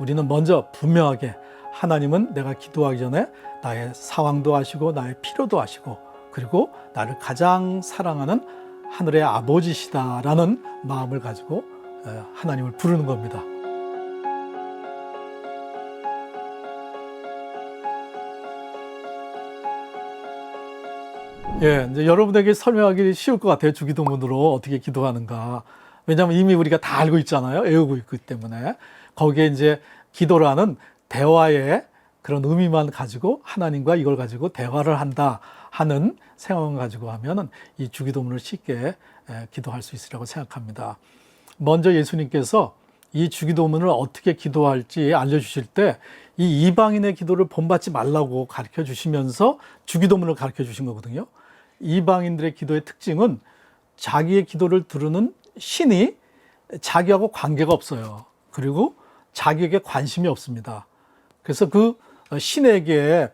우리는 먼저 분명하게 하나님은 내가 기도하기 전에 나의 상황도 아시고 나의 필요도 아시고 그리고 나를 가장 사랑하는 하늘의 아버지시다라는 마음을 가지고 어, 하나님을 부르는 겁니다. 예, 이제 여러분에게 설명하기 쉬울 것 같아요. 주기도문으로 어떻게 기도하는가. 왜냐하면 이미 우리가 다 알고 있잖아요. 외우고 있기 때문에. 거기에 이제 기도라는 대화의 그런 의미만 가지고 하나님과 이걸 가지고 대화를 한다 하는 생각만 가지고 하면은 이 주기도문을 쉽게 에, 기도할 수 있으리라고 생각합니다. 먼저 예수님께서 이 주기도문을 어떻게 기도할지 알려주실 때 이 이방인의 기도를 본받지 말라고 가르쳐 주시면서 주기도문을 가르쳐 주신 거거든요. 이방인들의 기도의 특징은 자기의 기도를 들으는 신이 자기하고 관계가 없어요. 그리고 자기에게 관심이 없습니다. 그래서 그 신에게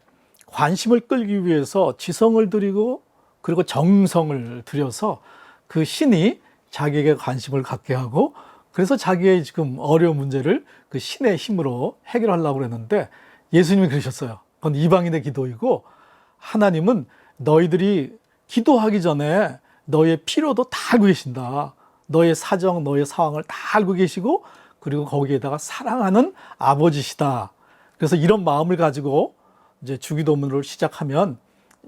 관심을 끌기 위해서 지성을 들이고 그리고 정성을 들여서 그 신이 자기에게 관심을 갖게 하고 그래서 자기의 지금 어려운 문제를 그 신의 힘으로 해결하려고 그랬는데 예수님이 그러셨어요. 그건 이방인의 기도이고 하나님은 너희들이 기도하기 전에 너의 필요도 다 알고 계신다. 너의 사정, 너의 상황을 다 알고 계시고 그리고 거기에다가 사랑하는 아버지시다. 그래서 이런 마음을 가지고 이제 주기도문을 시작하면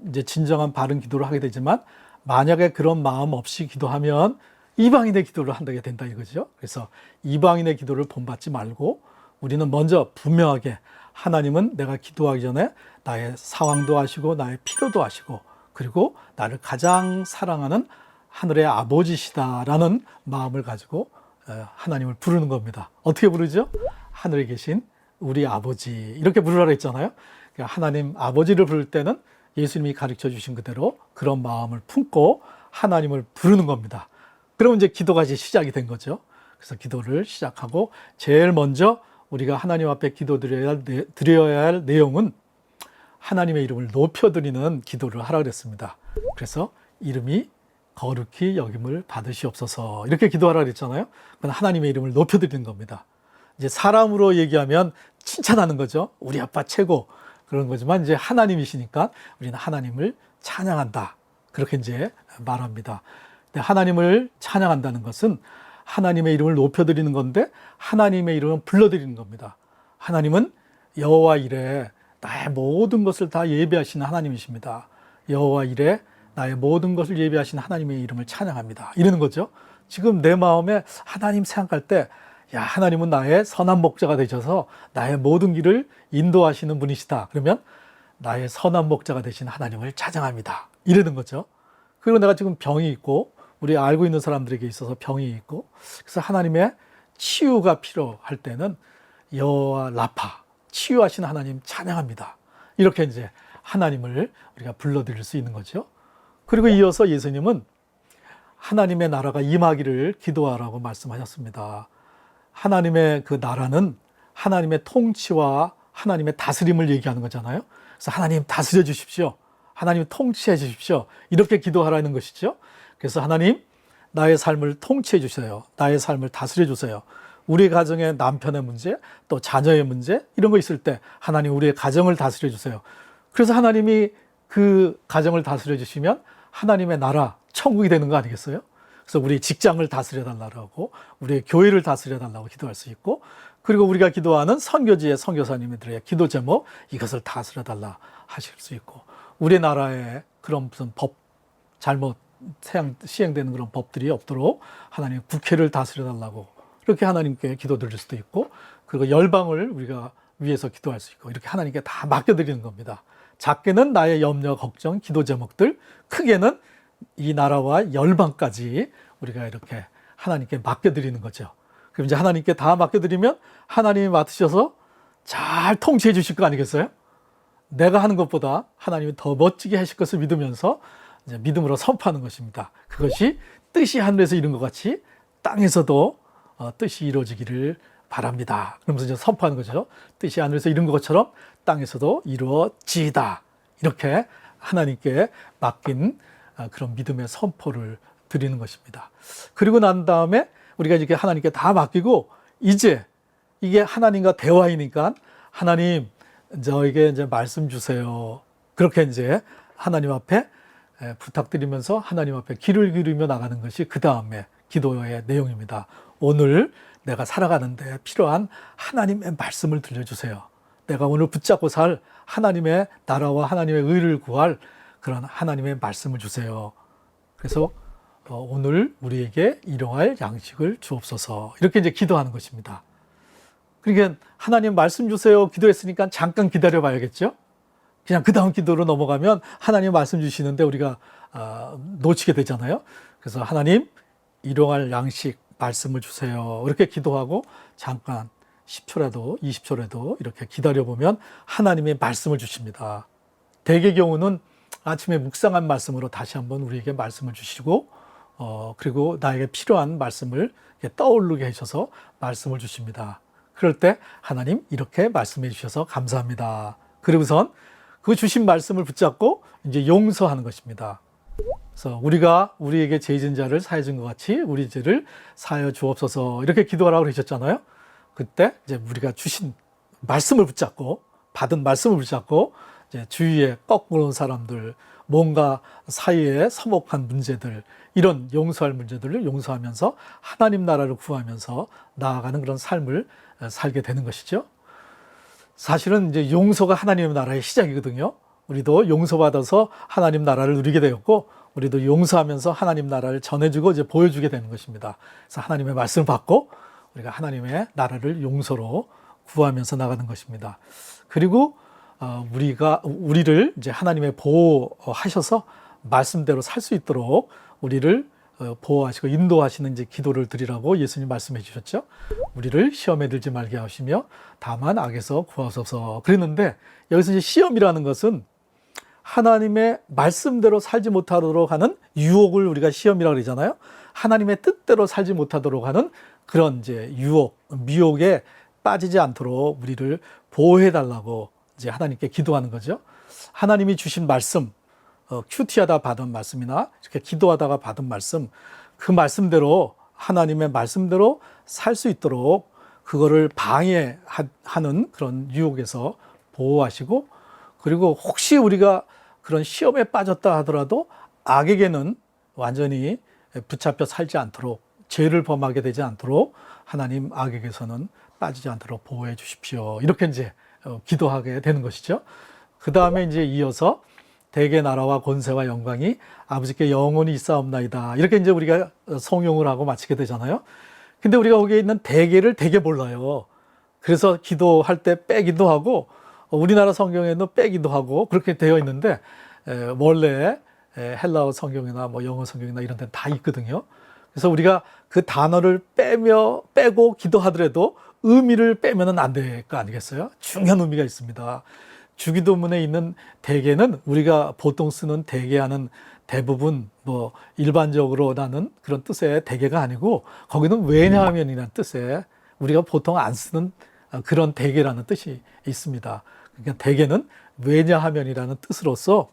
이제 진정한 바른 기도를 하게 되지만 만약에 그런 마음 없이 기도하면 이방인의 기도를 한다게 된다 이거죠. 그래서 이방인의 기도를 본받지 말고 우리는 먼저 분명하게 하나님은 내가 기도하기 전에 나의 상황도 아시고 나의 필요도 아시고 그리고 나를 가장 사랑하는 하늘의 아버지시다라는 마음을 가지고 어, 하나님을 부르는 겁니다. 어떻게 부르죠? 하늘에 계신 우리 아버지 이렇게 부르라 했잖아요. 그러니까 하나님 아버지를 부를 때는 예수님이 가르쳐 주신 그대로 그런 마음을 품고 하나님을 부르는 겁니다. 그러면 이제 기도가 이제 시작이 된 거죠. 그래서 기도를 시작하고 제일 먼저 우리가 하나님 앞에 기도 드려야 할, 내- 드려야 할 내용은 하나님의 이름을 높여드리는 기도를 하라 그랬습니다. 그래서 이름이 거룩히 여김을 받으시옵소서 이렇게 기도하라 그랬잖아요. 그건 하나님의 이름을 높여드리는 겁니다. 이제 사람으로 얘기하면 칭찬하는 거죠. 우리 아빠 최고 그런 거지만 이제 하나님이시니까 우리는 하나님을 찬양한다. 그렇게 이제 말합니다. 근데 하나님을 찬양한다는 것은 하나님의 이름을 높여드리는 건데 하나님의 이름을 불러드리는 겁니다. 하나님은 여호와 이래 나의 모든 것을 다 예배하시는 하나님이십니다. 여호와 이래 나의 모든 것을 예배하시는 하나님의 이름을 찬양합니다. 이러는 거죠. 지금 내 마음에 하나님 생각할 때, 야, 하나님은 나의 선한 목자가 되셔서 나의 모든 길을 인도하시는 분이시다. 그러면 나의 선한 목자가 되신 하나님을 찬양합니다. 이러는 거죠. 그리고 내가 지금 병이 있고, 우리 알고 있는 사람들에게 있어서 병이 있고, 그래서 하나님의 치유가 필요할 때는 여호와 라파, 치유하신 하나님 찬양합니다. 이렇게 이제 하나님을 우리가 불러드릴 수 있는 거죠. 그리고 이어서 예수님은 하나님의 나라가 임하기를 기도하라고 말씀하셨습니다. 하나님의 그 나라는 하나님의 통치와 하나님의 다스림을 얘기하는 거잖아요. 그래서 하나님 다스려 주십시오. 하나님 통치해 주십시오. 이렇게 기도하라는 것이죠. 그래서 하나님 나의 삶을 통치해 주세요. 나의 삶을 다스려 주세요. 우리 가정의 남편의 문제, 또 자녀의 문제 이런 거 있을 때 하나님 우리의 가정을 다스려 주세요. 그래서 하나님이 그 가정을 다스려 주시면 하나님의 나라 천국이 되는 거 아니겠어요? 그래서 우리 직장을 다스려 달라고 우리의 교회를 다스려 달라고 기도할 수 있고 그리고 우리가 기도하는 선교지의 선교사님들의 기도 제목 이것을 다스려 달라 하실 수 있고 우리 나라에 그런 무슨 법 잘못 시행되는 그런 법들이 없도록 하나님 국회를 다스려 달라고 이렇게 하나님께 기도 드릴 수도 있고 그리고 열방을 우리가 위해서 기도할 수 있고 이렇게 하나님께 다 맡겨 드리는 겁니다. 작게는 나의 염려, 걱정, 기도 제목들, 크게는 이 나라와 열방까지 우리가 이렇게 하나님께 맡겨드리는 거죠. 그럼 이제 하나님께 다 맡겨드리면 하나님이 맡으셔서 잘 통치해 주실 거 아니겠어요? 내가 하는 것보다 하나님이 더 멋지게 하실 것을 믿으면서 이제 믿음으로 선포하는 것입니다. 그것이 뜻이 하늘에서 이룬 것 같이 땅에서도 어, 뜻이 이루어지기를 바랍니다. 그러면서 이제 선포하는 거죠. 뜻이 하늘에서 이룬 것처럼 땅에서도 이루어지다. 이렇게 하나님께 맡긴 아, 그런 믿음의 선포를 드리는 것입니다. 그리고 난 다음에 우리가 이렇게 하나님께 다 맡기고 이제 이게 하나님과 대화이니까 하나님 저에게 이제 말씀 주세요. 그렇게 이제 하나님 앞에 에, 부탁드리면서 하나님 앞에 귀를 기울이며 나가는 것이 그 다음에 기도의 내용입니다. 오늘 내가 살아가는데 필요한 하나님의 말씀을 들려주세요. 내가 오늘 붙잡고 살 하나님의 나라와 하나님의 의를 구할 그런 하나님의 말씀을 주세요. 그래서 어, 오늘 우리에게 일용할 양식을 주옵소서 이렇게 이제 기도하는 것입니다. 그러니까 하나님 말씀 주세요 기도했으니까 잠깐 기다려 봐야겠죠. 그냥 그 다음 기도로 넘어가면 하나님 말씀 주시는데 우리가 아, 놓치게 되잖아요. 그래서 하나님 일용할 양식 말씀을 주세요. 이렇게 기도하고 잠깐 10초라도 20초라도 이렇게 기다려 보면 하나님의 말씀을 주십니다. 대개 경우는 아침에 묵상한 말씀으로 다시 한번 우리에게 말씀을 주시고 어 그리고 나에게 필요한 말씀을 떠오르게 하셔서 말씀을 주십니다. 그럴 때 하나님 이렇게 말씀해 주셔서 감사합니다. 그리고선 그 주신 말씀을 붙잡고 이제 용서하는 것입니다. 그래서 우리가 우리에게 죄 지은 자를 사해 준 것 같이 우리 죄를 사하여 주옵소서 이렇게 기도하라고 그러셨잖아요. 그때 이제 우리가 주신 말씀을 붙잡고 받은 말씀을 붙잡고 이제 주위에 거꾸로 온 사람들 뭔가 사이에 서먹한 문제들 이런 용서할 문제들을 용서하면서 하나님 나라를 구하면서 나아가는 그런 삶을 살게 되는 것이죠. 사실은 이제 용서가 하나님의 나라의 시작이거든요. 우리도 용서받아서 하나님 나라를 누리게 되었고, 우리도 용서하면서 하나님 나라를 전해주고 이제 보여주게 되는 것입니다. 그래서 하나님의 말씀을 받고 우리가 하나님의 나라를 용서로 구하면서 나가는 것입니다. 그리고 어, 우리가 우리를 이제 하나님의 보호하셔서 말씀대로 살 수 있도록 우리를 어, 보호하시고 인도하시는 이제 기도를 드리라고 예수님 말씀해 주셨죠. 우리를 시험에 들지 말게 하시며 다만 악에서 구하소서. 그랬는데 여기서 이제 시험이라는 것은 하나님의 말씀대로 살지 못하도록 하는 유혹을 우리가 시험이라고 그러잖아요. 하나님의 뜻대로 살지 못하도록 하는 그런 이제 유혹, 미혹에 빠지지 않도록 우리를 보호해 달라고 이제 하나님께 기도하는 거죠. 하나님이 주신 말씀, 어, 큐티하다 받은 말씀이나 이렇게 기도하다가 받은 말씀, 그 말씀대로 하나님의 말씀대로 살 수 있도록 그거를 방해하는 그런 유혹에서 보호하시고 그리고 혹시 우리가 그런 시험에 빠졌다 하더라도 악에게는 완전히 붙잡혀 살지 않도록 죄를 범하게 되지 않도록 하나님 악에게서는 빠지지 않도록 보호해 주십시오. 이렇게 이제 어, 기도하게 되는 것이죠. 그 다음에 이제 이어서 대개 나라와 권세와 영광이 아버지께 영원히 있사옵나이다. 이렇게 이제 우리가 성용을 하고 마치게 되잖아요. 근데 우리가 거기에 있는 대개를 되게 몰라요. 그래서 기도할 때 빼기도 하고 어, 우리나라 성경에는 빼기도 하고 그렇게 되어 있는데 에, 원래 에, 헬라어 성경이나 뭐 영어 성경이나 이런 데는 다 있거든요. 그래서 우리가 그 단어를 빼며 빼고 기도하더라도 의미를 빼면은 안 될 거 아니겠어요? 중요한 의미가 있습니다. 주기도문에 있는 대개는 우리가 보통 쓰는 대개하는 대부분 뭐 일반적으로 나는 그런 뜻의 대개가 아니고 거기는 왜냐하면이라는 뜻의 우리가 보통 안 쓰는 그런 대개라는 뜻이 있습니다. 그러니까 대개는 왜냐하면이라는 뜻으로서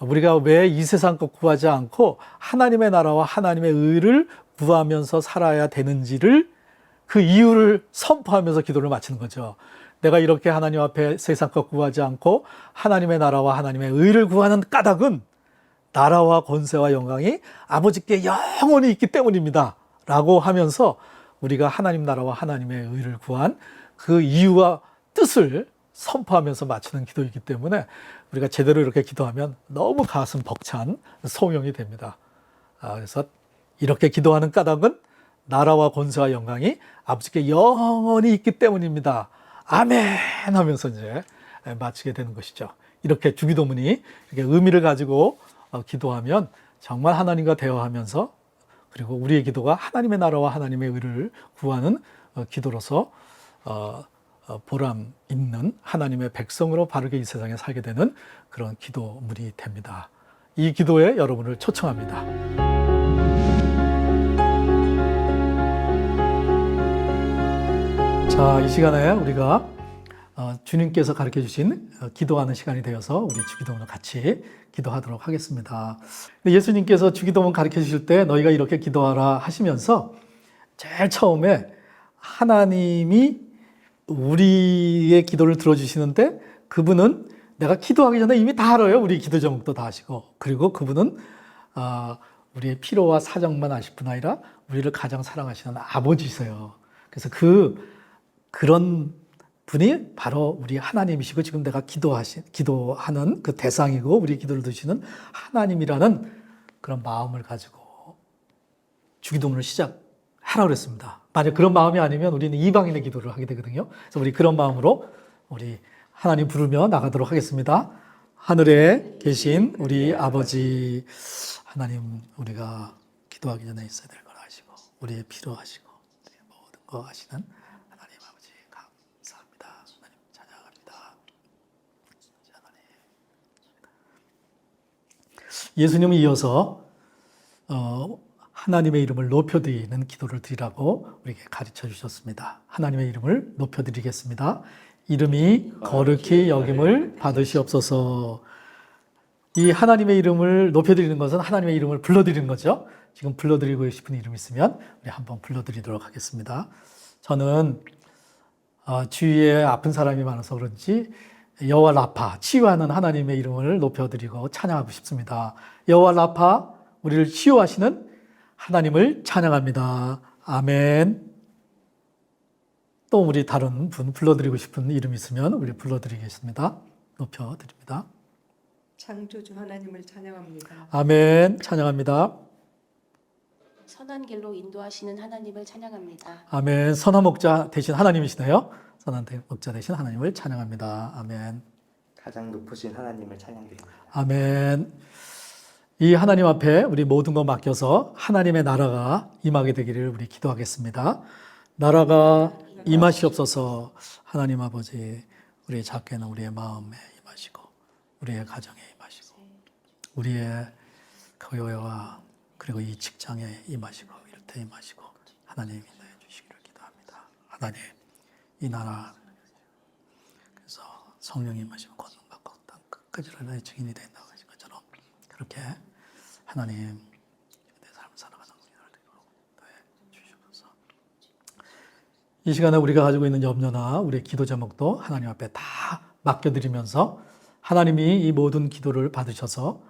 우리가 왜 이 세상 것 구하지 않고 하나님의 나라와 하나님의 의를 구하면서 살아야 되는지를 그 이유를 선포하면서 기도를 마치는 거죠. 내가 이렇게 하나님 앞에 세상 것 구하지 않고 하나님의 나라와 하나님의 의를 구하는 까닭은 나라와 권세와 영광이 아버지께 영원히 있기 때문입니다. 라고 하면서 우리가 하나님 나라와 하나님의 의를 구한 그 이유와 뜻을 선포하면서 마치는 기도이기 때문에 우리가 제대로 이렇게 기도하면 너무 가슴 벅찬 소명이 됩니다. 아, 그래서 이렇게 기도하는 까닭은 나라와 권세와 영광이 아버지께 영원히 있기 때문입니다. 아멘 하면서 이제 마치게 되는 것이죠. 이렇게 주기도문이 이렇게 의미를 가지고 어, 기도하면 정말 하나님과 대화하면서 그리고 우리의 기도가 하나님의 나라와 하나님의 의를 구하는 어, 기도로서 어, 보람 있는 하나님의 백성으로 바르게 이 세상에 살게 되는 그런 기도물이 됩니다. 이 기도에 여러분을 초청합니다. 자, 이 시간에 우리가 어, 주님께서 가르쳐 주신 어, 기도하는 시간이 되어서 우리 주기도문을 같이 기도하도록 하겠습니다. 예수님께서 주기도문 가르쳐 주실 때 너희가 이렇게 기도하라 하시면서 제일 처음에 하나님이 우리의 기도를 들어주시는데 그분은 내가 기도하기 전에 이미 다 알아요. 우리 기도 제목도 다 아시고. 그리고 그분은 아, 우리의 필요와 사정만 아실 뿐 아니라 우리를 가장 사랑하시는 아버지세요. 그래서 그 그런 분이 바로 우리 하나님이시고 지금 내가 기도하신 기도하는 그 대상이고 우리 기도를 드시는 하나님이라는 그런 마음을 가지고 주기도문을 시작 하라 그랬습니다. 만약 그런 마음이 아니면 우리는 이방인의 기도를 하게 되거든요. 그래서 우리 그런 마음으로 우리 하나님 부르며 나가도록 하겠습니다. 하늘에 계신 우리 아버지 하나님 우리가 기도하기 전에 있어야 될 걸 아시고 우리의 필요하시고 우리의 모든 거 아시는 하나님 아버지 감사합니다. 하나님 찬양합니다. 예수님이 이어서 어, 하나님의 이름을 높여드리는 기도를 드리라고 우리에게 가르쳐 주셨습니다. 하나님의 이름을 높여드리겠습니다. 이름이 거룩히 여김을 받으시옵소서. 이 하나님의 이름을 높여드리는 것은 하나님의 이름을 불러드리는 거죠. 지금 불러드리고 싶은 이름 있으면 우리 한번 불러드리도록 하겠습니다. 저는 어, 주위에 아픈 사람이 많아서 그런지 여호와 라파 치유하는 하나님의 이름을 높여드리고 찬양하고 싶습니다. 여호와 라파 우리를 치유하시는 하나님을 찬양합니다. 아멘. 또 우리 다른 분 불러드리고 싶은 이름 있으면 우리 불러드리겠습니다. 높여 드립니다. 창조주 하나님을 찬양합니다. 아멘. 찬양합니다. 선한 길로 인도하시는 하나님을 찬양합니다. 아멘. 선한 목자 대신 하나님이시네요. 선한 목자 대신 하나님을 찬양합니다. 아멘. 가장 높으신 하나님을 찬양드립니다. 아멘. 이 하나님 앞에 우리 모든 거 맡겨서 하나님의 나라가 임하게 되기를 우리 기도하겠습니다. 나라가 임하시옵소서 하나님 아버지 우리의 작게는 우리의 마음에 임하시고 우리의 가정에 임하시고 우리의 교회와 그리고 이 직장에 임하시고 때 임하시고 하나님 인도해 주시기를 기도합니다. 하나님 이 나라 그래서 성령이 임하시면 권능 받고 땅 끝까지를 나의 증인이 된다 그렇게 하나님 내 삶을 살아가는 주시옵소서. 이 시간에 우리가 가지고 있는 염려나 우리의 기도 제목도 하나님 앞에 다 맡겨드리면서 하나님이 이 모든 기도를 받으셔서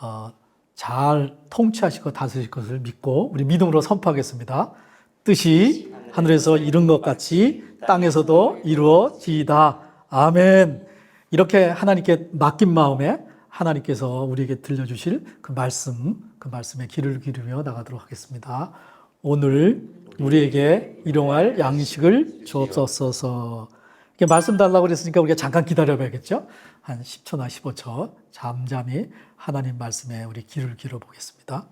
어, 잘 통치하시고 다스릴 것을 믿고 우리 믿음으로 선포하겠습니다. 뜻이 하늘에서 이룬 것 같이 땅에서도 이루어지이다. 아멘. 이렇게 하나님께 맡긴 마음에 하나님께서 우리에게 들려주실 그 말씀, 그 말씀에 귀를 기르며 나가도록 하겠습니다. 오늘 우리에게 일용할 양식을 주옵소서. 이렇게 말씀 달라고 그랬으니까 우리가 잠깐 기다려봐야겠죠? 한 10초나 15초 잠잠히 하나님 말씀에 우리 귀를 기울여 보겠습니다.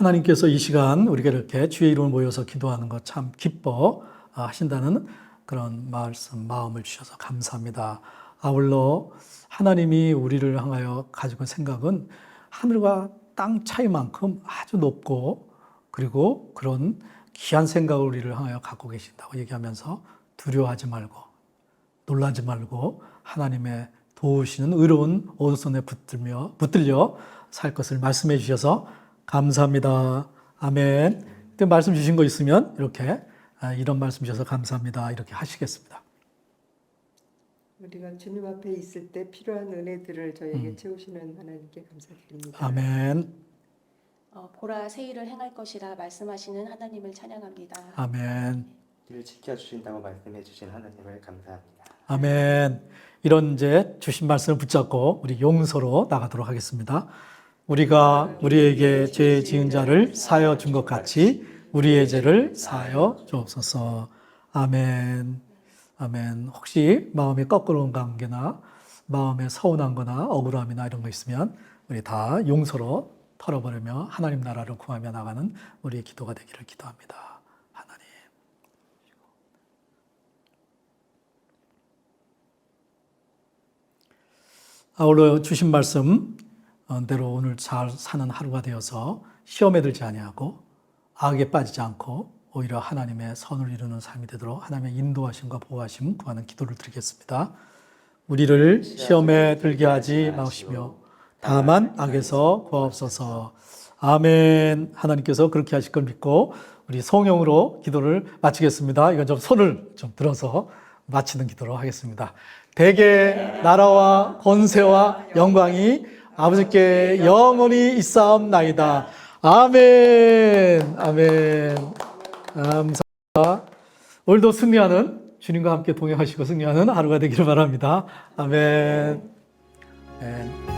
하나님께서 이 시간 우리가 이렇게 주의 이름을 모여서 기도하는 것 참 기뻐 하신다는 그런 말씀, 마음을 주셔서 감사합니다. 아울러 하나님이 우리를 향하여 가지고 생각은 하늘과 땅 차이만큼 아주 높고 그리고 그런 귀한 생각을 우리를 향하여 갖고 계신다고 얘기하면서 두려워하지 말고 놀라지 말고 하나님의 도우시는 의로운 오른손에 붙들며 붙들려 살 것을 말씀해 주셔서 감사합니다. 아멘. 또 말씀 주신 거 있으면 이렇게 아, 이런 말씀 주셔서 감사합니다. 이렇게 하시겠습니다. 우리가 주님 앞에 있을 때 필요한 은혜들을 저에게 채우시는 하나님께 감사드립니다. 아멘. 어, 보라 새 일을 행할 것이라 말씀하시는 하나님을 찬양합니다. 아멘. 늘 지켜 주신다고 말씀해 주신 하나님을 감사합니다. 아멘. 이런 이제 주신 말씀을 붙잡고 우리 용서로 나가도록 하겠습니다. 우리가 우리에게 죄 지은 자를 사여 준 것 같이 우리의 죄를 사여 주옵소서. 아멘. 아멘. 혹시 마음에 거꾸로운 관계나 마음에 서운한 거나 억울함이나 이런 거 있으면 우리 다 용서로 털어버리며 하나님 나라를 구하며 나가는 우리의 기도가 되기를 기도합니다. 아울러 주신 말씀 어, 대로 오늘 잘 사는 하루가 되어서 시험에 들지 아니하고 악에 빠지지 않고 오히려 하나님의 선을 이루는 삶이 되도록 하나님의 인도하심과 보호하심 구하는 기도를 드리겠습니다. 우리를 시험에 들게 하지 마시며 다만 악에서 구하옵소서. 아멘. 하나님께서 그렇게 하실 걸 믿고 우리 성령으로 기도를 마치겠습니다. 이건 좀 손을 좀 들어서 마치는 기도로 하겠습니다. 대개 나라와 권세와 영광이 아버지께 영원히 있사옵나이다. 아멘. 아멘. 감사합니다. 오늘도 승리하는 주님과 함께 동행하시고 승리하는 하루가 되기를 바랍니다. 아멘. 아멘.